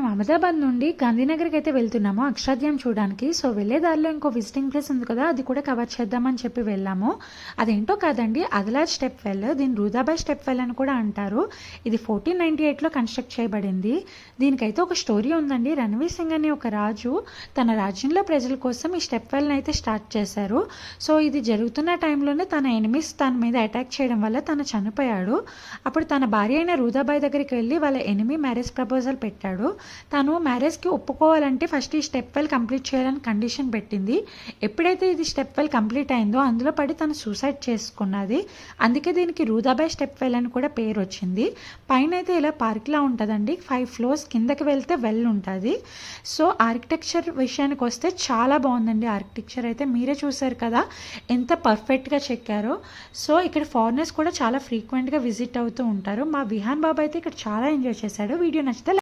మేము అహ్మదాబాద్ నుండి గాంధీనగర్కి అయితే వెళ్తున్నాము. అక్షరాధ్యాయం చూడడానికి. సో వెళ్ళే దారిలో ఇంకో విజిటింగ్ ప్లేస్ ఉంది కదా అది కూడా కవర్ చేద్దామని చెప్పి వెళ్ళాము. అదేంటో కాదండి అదలాజ్ స్టెప్ వెల్ దీని రూదాబాయ్ స్టెప్ వెల్ అని కూడా అంటారు. ఇది ఫోర్టీన్ నైన్టీ ఎయిట్లో కన్స్ట్రక్ట్ చేయబడింది. దీనికైతే ఒక స్టోరీ ఉందండి. రణవీర్ సింగ్ అనే ఒక రాజు తన రాజ్యంలో ప్రజల కోసం ఈ స్టెప్ వెల్ని అయితే స్టార్ట్ చేశారు. సో ఇది జరుగుతున్న టైంలోనే తన ఎనిమిస్ తన మీద అటాక్ చేయడం వల్ల తను చనిపోయాడు. అప్పుడు తన భార్య అయిన రూదాబాయ్ దగ్గరికి వెళ్ళి వాళ్ళ ఎనిమి మ్యారేజ్ ప్రపోజల్ పెట్టాడు. తను మ్యారేజ్కి ఒప్పుకోవాలంటే ఫస్ట్ ఈ స్టెప్ వెల్ కంప్లీట్ చేయాలని కండిషన్ పెట్టింది. ఎప్పుడైతే ఇది స్టెప్ వెల్ కంప్లీట్ అయిందో అందులో పడి తను సూసైడ్ చేసుకున్నది. అందుకే దీనికి రూదాబాయ్ స్టెప్ వెల్ అని కూడా పేరు వచ్చింది. పైన అయితే ఇలా పార్క్లా ఉంటుందండి. ఫైవ్ ఫ్లోర్స్ కిందకి వెళ్తే వెల్ ఉంటుంది. సో ఆర్కిటెక్చర్ విషయానికి వస్తే చాలా బాగుందండి ఆర్కిటెక్చర్ అయితే. మీరే చూసారు కదా ఎంత పర్ఫెక్ట్గా చెక్కారో. సో ఇక్కడ ఫారినర్స్ కూడా చాలా ఫ్రీక్వెంట్గా విజిట్ అవుతూ ఉంటారు. మా విహాన్ బాబు అయితే ఇక్కడ చాలా ఎంజాయ్ చేశాడు. వీడియో నచ్చితే